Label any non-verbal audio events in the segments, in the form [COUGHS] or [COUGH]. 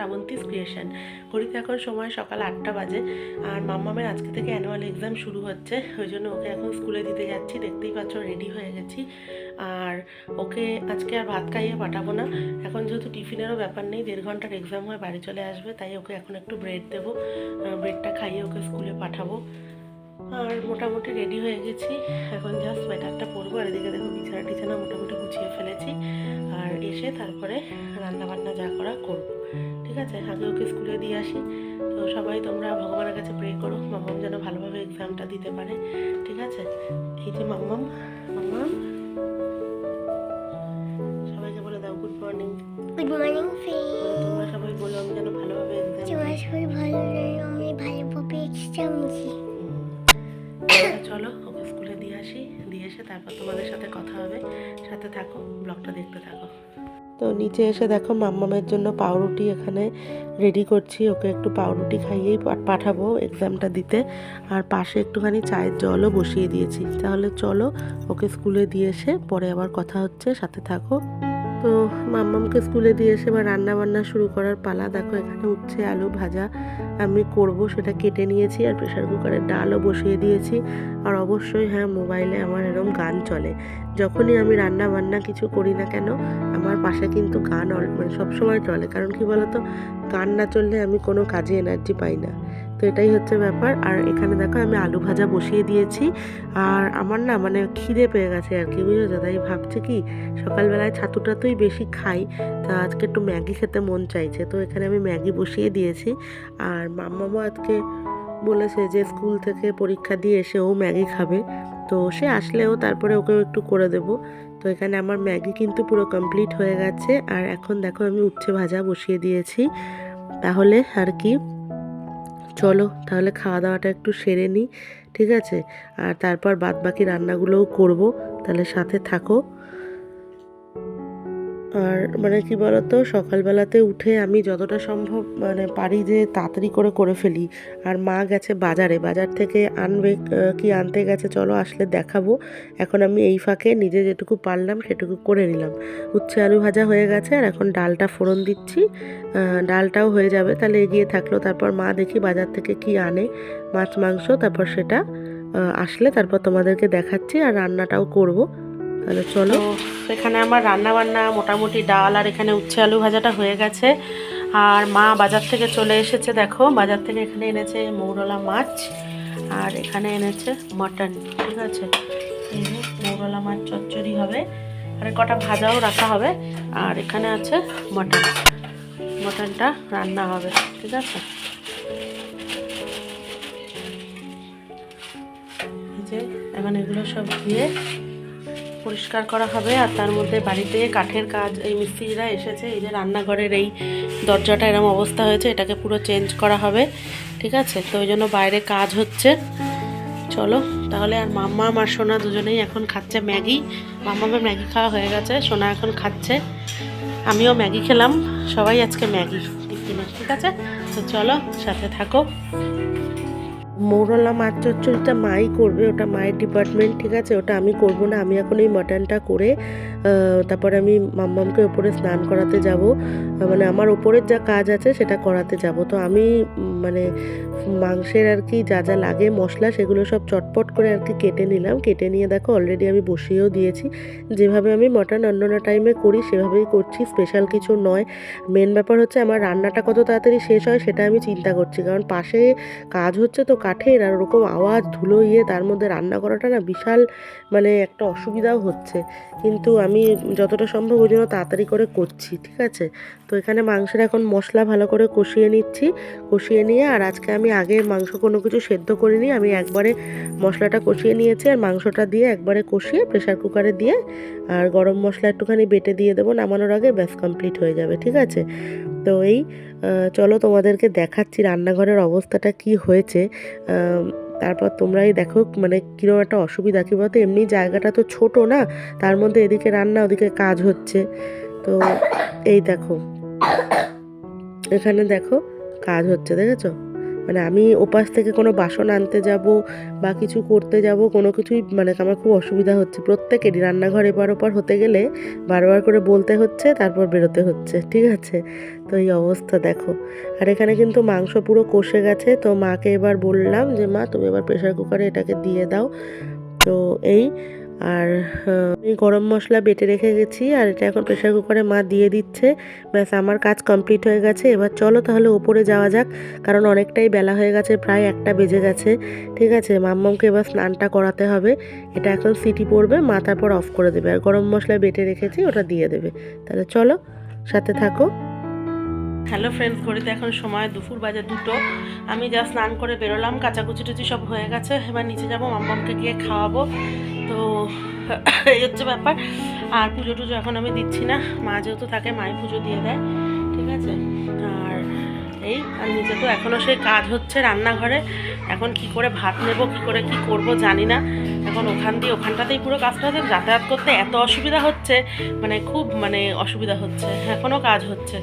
Srabanti's creation ঘড়িতে এখন সময় সকাল আটটা বাজে। আর মাম্মামের আজকে থেকে অ্যানুয়াল এক্সাম শুরু হচ্ছে। ওই জন্য ওকে এখন স্কুলে দিতে যাচ্ছি। দেখতেই পাচ্ছ রেডি হয়ে গেছি। আর ওকে আজকে আর ভাত খাইয়ে পাঠাবো না। এখন যেহেতু টিফিনেরও ব্যাপার নেই, দেড় ঘণ্টার এক্সাম হয়ে বাড়ি চলে আসবে। তাই ওকে এখন একটু ব্রেড দেবো। ব্রেডটা খাইয়ে ওকে স্কুলে পাঠাবো। আর মোটামুটি রেডি হয়ে গেছি। এখন জাস্ট সোয়েটারটা পরবো আর এদিকে দেখো বিছানা টিছানা মোটামুটি গুছিয়ে ফেলেছি। আর এসে তারপরে রান্না বান্না যা করা করব। ঠিক আছে আগে ওকে স্কুলে দিয়ে আসি। তো সবাই তোমরা ভগবানের কাছে প্রে করো মামাম যেন ভালোভাবে এক্সামটা দিতে পারে ঠিক আছে? এই যে মাম্মাম মাম্মাম সবাইকে বলে দাও গুড মর্নিং গুড মর্নিং তোমরা সবাই বলো আমি যেন ভালোভাবে এক্সাম তোমার শরীর ভালো আমি ভালোভাবে এক্সাম দিই চলো ওকে স্কুলে দিয়ে আসি দিয়ে এসে তারপর তোমাদের সাথে কথা হবে। সাথে থাকো ব্লগটা দেখতে থাকো। তো নিচে এসে দেখো মাম্মামের জন্য পাউরুটি এখানে রেডি করছি। ওকে একটু পাউরুটি খাইয়েই পাঠাবো এক্সামটা দিতে। আর পাশে একটুখানি চায়ের জলও বসিয়ে দিয়েছি। তাহলে চলো ওকে স্কুলে দিয়ে এসে পরে আবার কথা হচ্ছে, সাথে থাকো। তো মাম্মামকে স্কুলে দিয়ে এসে বা রান্না বান্না শুরু করার পালা। দেখো, এখানে উচ্ছে আলু ভাজা আমি করব, সেটা কেটে নিয়েছি আর প্রেশার কুকারে ডালও বসিয়ে দিয়েছি। আর অবশ্যই হ্যাঁ মোবাইলে আমার এরকম গান চলে। যখনই আমি রান্না বান্না কিছু করি না কেন, আমার পাশে কিন্তু গান মানে সবসময় চলে। কারণ কি বলতো? গান না চললে আমি কোনো কাজে এনার্জি পাই না। তো এটাই হচ্ছে ব্যাপার। আর এখানে দেখো আমি আলু ভাজা বসিয়ে দিয়েছি। আর আমার না মানে খিদে পেয়ে গেছে আর কি, বুঝেছ? তাই ভাবছি কি, সকালবেলায় ছাতু টাতুই বেশি খাই, তা আজকে একটু ম্যাগি খেতে মন চাইছে। তো এখানে আমি ম্যাগি বসিয়ে দিয়েছি। আর মাম্মামও আজকে বলেছে যে স্কুল থেকে পরীক্ষা দিয়ে এসে ও ম্যাগি খাবে। তো সে আসলেও তারপরে ওকেও একটু করে দেব। তো এখানে আমার ম্যাগি কিন্তু পুরো কমপ্লিট হয়ে গেছে। আর এখন দেখো আমি উচ্ছে ভাজা বসিয়ে দিয়েছি। তাহলে আর কি চলো, তাহলে খাওয়া দাওয়াটা একটু সেরে নিই, ঠিক আছে? আর তারপর বাদ বাকি রান্নাগুলোও করব, তাহলে সাথে থাকো। আর মানে কি বলতো, সকালবেলাতে উঠে আমি যতটা সম্ভব মানে পারি যে তাড়াতাড়ি করে করে ফেলি। আর মা গেছে বাজারে, বাজার থেকে আনবে কি আনতে গেছে চলো আসলে দেখাবো। এখন আমি এই ফাঁকে নিজে যেটুকু পারলাম সেটুকু করে নিলাম। উচ্ছে আলু ভাজা হয়ে গেছে আর এখন ডালটা ফোড়ন দিচ্ছি। ডালটাও হয়ে যাবে, তাহলে এগিয়ে থাকল। তারপর মা দেখি বাজার থেকে কি আনে, মাছ, মাংস, তারপর সেটা আসলে তারপর তোমাদেরকে দেখাচ্ছি আর রান্নাটাও করব। তাহলে চলো। এখানে আমার রান্না বান্না মোটামুটি ডাল আর এখানে উচ্ছে আলু ভাজাটা হয়ে গেছে। আর মা বাজার থেকে চলে এসেছে, দেখো। বাজার থেকে এখানে এনেছে মৌরলা মাছ আর এখানে এনেছে মাটন, ঠিক আছে? মৌরলা মাছ চচ্চড়ি হবে। আর কটা ভাজাও রাখা হবে। আর এখানে আছে মটন। মটনটা রান্না হবে, ঠিক আছে? যে এখন এগুলো সব দিয়ে পরিষ্কার করা হবে আর তার মধ্যে বাড়িতে কাঠের কাজ, এই মিস্ত্রিরা এসেছে, এই যে রান্নাঘরের এই দরজাটা এরম অবস্থা হয়েছে, এটাকে পুরো চেঞ্জ করা হবে, ঠিক আছে? তো ওই জন্য বাইরে কাজ হচ্ছে। চলো, তাহলে আর মাম্মা আর সোনা দুজনেই এখন খাচ্ছে ম্যাগি। মাম্মামের ম্যাগি খাওয়া হয়ে গেছে, সোনা এখন খাচ্ছে। আমিও ম্যাগি খেলাম, সবাই আজকে ম্যাগি টিফিনে ঠিক আছে? তো চলো, সাথে থাকো। মৌরলা মাছ চচ্চড়িটা মাই করবে, ওটা মায়ের ডিপার্টমেন্ট ঠিক আছে? ওটা আমি করব না, আমি এখন এই মাটনটা করে তারপরে আমি মাম্মামকে ওপরে স্নান করাতে যাব। মানে আমার ওপরের যা কাজ আছে সেটা করাতে যাব। তো আমি মানে মাংসের আর কি যা যা লাগে, মশলা, সেগুলো সব চটপট করে আর কি কেটে নিলাম। কেটে নিয়ে দেখো অলরেডি আমি বসিয়েও দিয়েছি। যেভাবে আমি মটন অন্যান্য টাইমে করি, সেভাবেই করছি। স্পেশাল কিছু নয়। মেন ব্যাপার হচ্ছে আমার রান্নাটা কত তাড়াতাড়ি শেষ হয়, সেটা আমি চিন্তা করছি। কারণ পাশে কাজ হচ্ছে তো কাঠের, আর ওরকম আওয়াজ, ধুলো ইয়ে তার মধ্যে রান্না করাটা না বিশাল মানে একটা অসুবিধাও হচ্ছে। কিন্তু আমি যতটা সম্ভব ওই জন্য তাড়াতাড়ি করে করছি, ঠিক আছে? তো এখানে মাংসের এখন মশলা ভালো করে কষিয়ে নিচ্ছি। কষিয়ে নিয়ে আর আজকে আমি আগে মাংস কোনো কিছু সেদ্ধ করিনি, আমি একবারে মশলাটা কষিয়ে নিয়েছি আর মাংসটা দিয়ে একবারে কষিয়ে প্রেসার কুকারে দিয়ে আর গরম মশলা একটুখানি বেটে দিয়ে দেবো, নামানোর আগে ব্যাস কমপ্লিট হয়ে যাবে, ঠিক আছে? তো এই চলো তোমাদেরকে দেখাচ্ছি রান্নাঘরের অবস্থাটা কি হয়েছে। তারপর তোমরাই দেখো মানে কীরকম একটা অসুবিধা, কী বলতো? এমনি জায়গাটা তো ছোট না, তার মধ্যে এদিকে রান্না, ওদিকে কাজ হচ্ছে। তো এই দেখো, এখানে দেখো কাজ হচ্ছে, দেখেছ? মানে আমি ওপাশ থেকে কোনো বাসন আনতে যাব বা কিছু করতে যাব, কোনো কিছুই মানে আমার খুব অসুবিধা হচ্ছে। প্রত্যেকেরই রান্নাঘর এপার ওপার হতে গেলে বারবার করে বলতে হচ্ছে, তারপর বেরোতে হচ্ছে, ঠিক আছে? তো এই অবস্থা দেখো। আর এখানে কিন্তু মাংস পুরো কষে গেছে, তো মাকে এবার বললাম যে, মা, তুমি এবার প্রেশার কুকারে এটাকে দিয়ে দাও। তো এই আর আমি গরম মশলা বেটে রেখে গেছি আর এটা এখন প্রেশার কুকারে মা দিয়ে দিচ্ছে। ব্যাস, আমার কাজ কমপ্লিট হয়ে গেছে। এবার চলো তাহলে ওপরে যাওয়া যাক, কারণ অনেকটাই বেলা হয়ে গেছে, প্রায় একটা বেজে গেছে। ঠিক আছে, মাম্মামকে এবার স্নানটা করাতে হবে। এটা এখন সিটি পড়বে, মা তারপর অফ করে দেবে। আর গরম মশলা বেটে রেখেছি, ওটা দিয়ে দেবে। তাহলে চলো, সাথে থাকো। হ্যালো ফ্রেন্ডস ঘড়িতে এখন সময় দুপুর বাজে দুটো। আমি যা স্নান করে বেরোলাম, কাচাকুচি টুচি সব হয়ে গেছে। এবার নিচে যাব মাম্মামকে গিয়ে খাওয়াবো। তো [COUGHS] এই হচ্ছে ব্যাপার। আর পুজো টুজো এখন আমি দিচ্ছি না। মা যেহেতু থাকে, মাই পুজো দিয়ে দেয়, ঠিক আছে? আর এই, আর নিচে তো এখনও সেই কাজ হচ্ছে রান্নাঘরে। এখন কি করে ভাত নেব, কি করে কি করব জানি না। এখন ওখান দিয়ে ওখানটাতেই পুরো কাজটা হচ্ছে, যাতায়াত করতে এত অসুবিধা হচ্ছে মানে খুব মানে অসুবিধা হচ্ছে, এখনও কাজ হচ্ছে।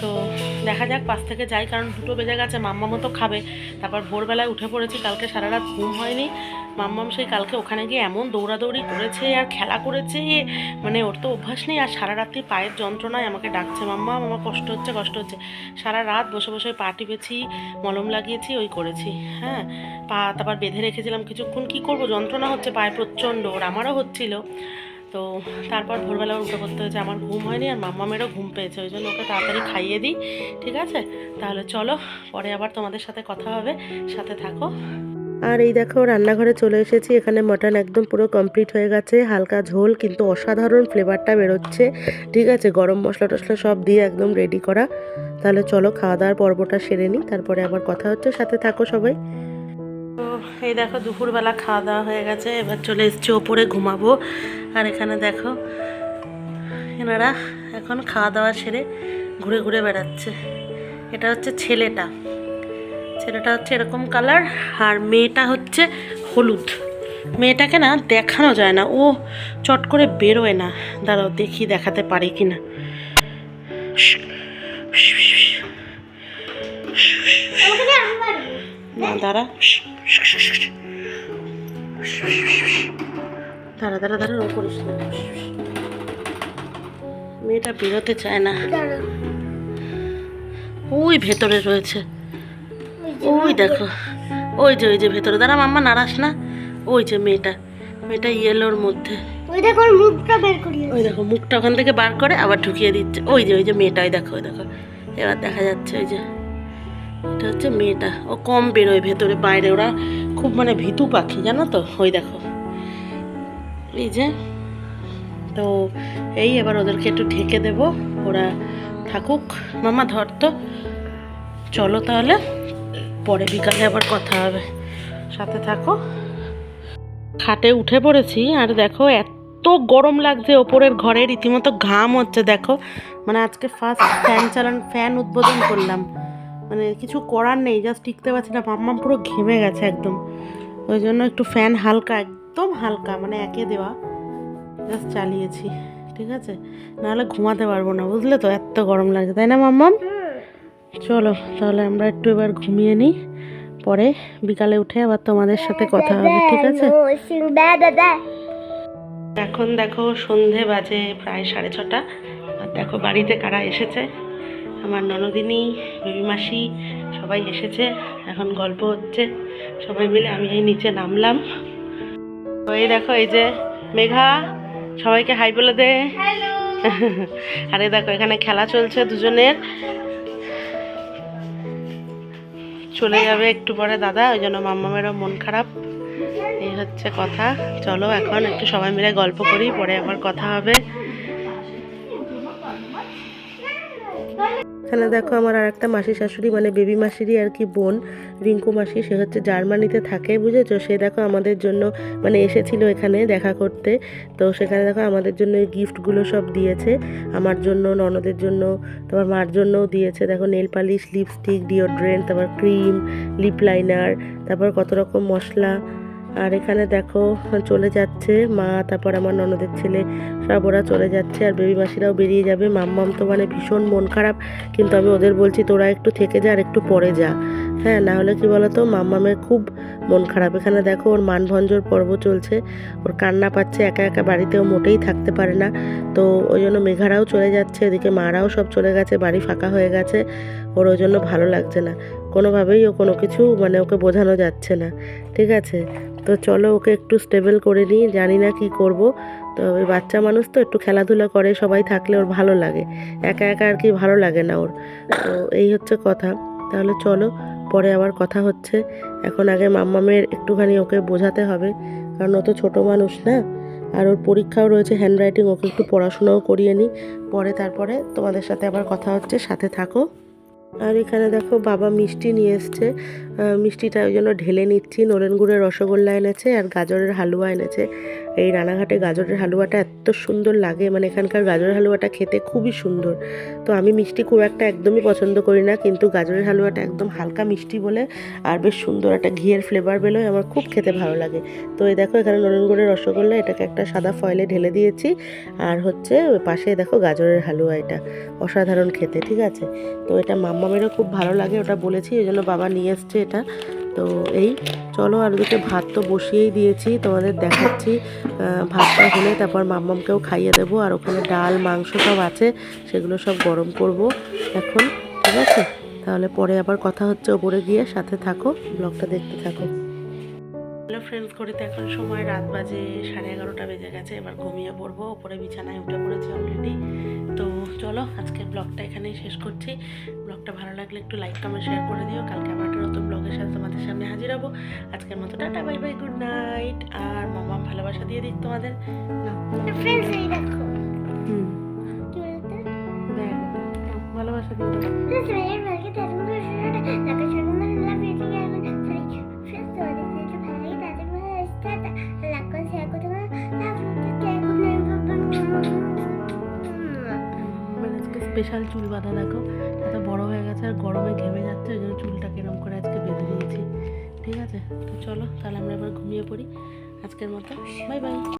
তো দেখা যাক পাশ থেকে যাই, কারণ দুটো বেজে গেছে মাম্মা মতো খাবে। তারপর ভোরবেলায় উঠে পড়েছি, কালকে সারা রাত ঘুম হয়নি। মাম্মাম সেই কালকে ওখানে গিয়ে এমন দৌড়াদৌড়ি করেছে আর খেলা করেছে মানে ওর তো অভ্যাস নেই আর সারা রাত্রি পায়ের যন্ত্রণায় আমাকে ডাকছে মাম্মা আমার কষ্ট হচ্ছে কষ্ট হচ্ছে। সারা রাত বসে বসে পা টিপেছি, মলম লাগিয়েছি, ওই করেছি হ্যাঁ। পা তারপর বেঁধে রেখেছিলাম কিছুক্ষণ, কি করব? যন্ত্রণা হচ্ছে, পায়ে প্রচণ্ড, ওর আমারও হচ্ছিল। তো তারপর ভোরবেলা উঠে করতে হয়েছে, আমার ঘুম হয়নি আর মাম্মামেরও ঘুম পেয়েছে, ওই জন্য ওকে তাড়াতাড়ি খাইয়ে দিই, ঠিক আছে? তাহলে চলো, পরে আবার তোমাদের সাথে কথা হবে, সাথে থাকো। আর এই দেখো, রান্নাঘরে চলে এসেছি। এখানে মটন একদম পুরো কমপ্লিট হয়ে গেছে। হালকা ঝোল, কিন্তু অসাধারণ ফ্লেভারটা বেরোচ্ছে। ঠিক আছে, গরম মশলা টশলা সব দিয়ে একদম রেডি করা। তাহলে চলো খাওয়া দাওয়ার পর্বটা সেরে নিই। তারপরে আবার কথা হচ্ছে। সাথে থাকো সবাই। এই দেখো, দুপুরবেলা খাওয়া দাওয়া হয়ে গেছে। এবার চলে এসেছি, ওপরে ঘুমাবো। আর এখানে দেখো, এনারা এখন খাওয়া দাওয়া সেরে ঘুরে ঘুরে বেড়াচ্ছে। এটা হচ্ছে ছেলেটা। ছেলেটা হচ্ছে এরকম কালার আর মেয়েটা হচ্ছে হলুদ। মেয়েটাকে না দেখানো যায় না। ও চট করে বেরোয় না। দাঁড়াও দেখি দেখাতে পারি কি না না দাঁড়া। দাঁড়া দাঁড়া দাঁড়া ও করিস না। মেয়েটা বেরোতে চায় না। ওই ভেতরে রয়েছে। ওই দেখো ওই যে ওই যে ভেতরে। দাঁড়া মাম্মা নাড়াস না। ওই যে মেয়েটা মেয়েটা ইয়েলোর মধ্যে। ওই দেখো মুখটা বের করি ওই দেখো মুখটা ওখান থেকে বার করে আবার ঢুকিয়ে দিচ্ছে। ওই যে ওই যে মেয়েটা ওই দেখো ওই দেখো। এবার দেখা যাচ্ছে ওই যে এটা হচ্ছে মেয়েটা। ও কম বেরোয় ভেতরে বাইরে। ওরা খুব মানে ভীতু পাখি জানো তো? ওই দেখো। এই যে তো এই এবার ওদেরকে একটু ঢেকে দেব। ওরা থাকুক। মামা ধর তো। চলো তাহলে। পরে বিকালে আবার কথা হবে। সাথে থাকো। খাটে উঠে পড়েছি আর দেখো এত গরম লাগছে ওপরের ঘরে, রীতিমতো ঘাম হচ্ছে, দেখো। মানে আজকে ফার্স্ট ফ্যান চালান ফ্যান উদ্বোধন করলাম। মানে কিছু করার নেই জাস্ট টিকতে পারছি না মাম্মাম পুরো ঘেমে গেছে একদম। ওই জন্য একটু ফ্যান হালকা, একদম হালকা মানে একে দেওয়া। জাস্ট চালিয়েছি, ঠিক আছে? নাহলে ঘুমাতে পারব না, বুঝলে তো? এত গরম লাগছে, তাই না মাম্মাম? চলো তাহলে আমরা একটু এবার ঘুমিয়ে নিই। পরে বিকালে উঠে আবার তোমাদের সাথে কথা হবে ঠিক আছে? এখন দেখো সন্ধে বাজে প্রায় সাড়ে ছটা। আর দেখো বাড়িতে কারা এসেছে? আমার ননদিনী বেবি মাসি সবাই এসেছে। এখন গল্প হচ্ছে। সবাই মিলে আমি এই নিচে নামলাম। এই দেখো এই যে মেঘা সবাইকে হাই বলে দে। আরে দেখো এখানে খেলা চলছে দুজনের। চলে যাবে একটু পরে দাদা, ওই জন্য মাম্মামেরও মন খারাপ। এই হচ্ছে কথা। চলো, এখন একটু সবাই মিলে গল্প করি, পরে আবার কথা হবে। এখানে দেখো আমার আর একটা মাসি শাশুড়ি মানে বেবি মাসিরই আর কি বোন, রিঙ্কু মাসি, সে হচ্ছে জার্মানিতে থাকে, বুঝেছ? সে দেখো আমাদের জন্য মানে এসেছিল এখানে দেখা করতে, তো সেখানে দেখো আমাদের জন্য এই গিফটগুলো সব দিয়েছে, আমার জন্য, ননদের জন্য তারপর মার জন্যও দিয়েছে, দেখো নেল পালিশ, লিপস্টিক, ডিওড্রেন্ট, তারপর ক্রিম, লিপ লাইনার, তারপর কত রকম মশলা আর এখানে দেখো, চলে যাচ্ছে মা, তারপর আমার ননদের ছেলে, সব ওরা চলে যাচ্ছে আর বেবি মাসিরাও বেরিয়ে যাবে। মাম্মাম তো মানে ভীষণ মন খারাপ, কিন্তু আমি ওদের বলছি তোরা একটু থেকে যা আর একটু পরে যা। হ্যাঁ না হলে কি বলতো, মাম্মামের খুব মন খারাপ। এখানে দেখো, ওর মানভঞ্জর পর্ব চলছে। ওর কান্না পাচ্ছে, একা একা বাড়িতেও মোটেই থাকতে পারে না। তো ওই জন্য মেঘারাও চলে যাচ্ছে, এদিকে মারাও সব চলে গেছে, বাড়ি ফাঁকা হয়ে গেছে। ওর ওই জন্য ভালো লাগছে না। কোনোভাবেই ও কোনো কিছু মানে ওকে বোঝানো যাচ্ছে না। ঠিক আছে? তো চলো ওকে একটু স্টেবল করে নিই, জানি না কি করব। তো ওই বাচ্চা মানুষ তো, একটু খেলাধুলা করে, সবাই থাকলে ওর ভালো লাগে। একা একা আর কি ভালো লাগে না ওর। তো এই হচ্ছে কথা। তাহলে চলো, পরে আবার কথা হচ্ছে। এখন আগে মাম্মামের একটুখানি ওকে বোঝাতে হবে, কারণ ও তো ছোটো মানুষ না। আর ওর পরীক্ষাও রয়েছে হ্যান্ড রাইটিং ওকে একটু পড়াশোনাও করিয়ে নিই। পরে তারপরে তোমাদের সাথে আবার কথা হচ্ছে, সাথে থাকো। আর এখানে দেখো, বাবা মিষ্টি নিয়ে এসছে। মিষ্টিটা ওই জন্য ঢেলে নিচ্ছি। নলেন গুড়ের রসগোল্লা এনেছে আর গাজরের হালুয়া এনেছে। এই রানাঘাটে গাজরের হালুয়াটা এত সুন্দর লাগে মানে এখানকার গাজরের হালুয়াটা খেতে খুবই সুন্দর। তো আমি মিষ্টি খুব একটা একদমই পছন্দ করি না, কিন্তু গাজরের হালুয়াটা একদম হালকা মিষ্টি বলে আর বেশ সুন্দর একটা ঘিয়ের ফ্লেভার বেরোয়, আমার খুব খেতে ভালো লাগে। তো এই দেখো এখানে নলেন গুড়ের রসগোল্লা, এটাকে একটা সাদা ফয়েলে ঢেলে দিয়েছি। আর হচ্ছে পাশে দেখো গাজরের হালুয়া এটা, অসাধারণ খেতে, ঠিক আছে? তো এটা মাম্মামেরও খুব ভালো লাগে, ওটা বলেছি ওই জন্য বাবা নিয়ে এসছে এটা। তো এই, চলো আর ওদিকে ভাত তো বসিয়েই দিয়েছি, তোমাদের দেখাচ্ছি। ভাতটা হলে তারপর মাম্মামকেও খাইয়ে দেবো। আর ওখানে ডাল, মাংস সব আছে, সেগুলো সব গরম করব এখন, ঠিক আছে? তাহলে পরে আবার কথা হচ্ছে ওপরে গিয়ে, সাথে থাকো, ব্লগটা দেখতে থাকো। হ্যালো ফ্রেন্ডস ঘড়িতে এখন সময় রাত বাজে সাড়ে এগারোটা বেজে গেছে, এবার ঘুমিয়ে পড়ব। ওপরে বিছানায় উঠে পড়েছি অলরেডি তো চলো আজকে ব্লগটা এখানেই শেষ করছি। ব্লগটা ভালো লাগলে একটু লাইক কমেন্ট শেয়ার করে দিও। কালকে আবার নতুন ব্লগের সাথে তোমাদের সামনে হাজির হব। আজকের মতো tata bye bye good night আর মামা ভালোবাসা দিয়ে দিই তোমাদের। স্পেশাল মানে চুল বাঁধা দেখো। এত বড় হয়ে গেছে আর গরমে ঠিক আছে? তো চলো তাহলে আমরা এবার ঘুমিয়ে পড়ি। আজকের মতো বাই বাই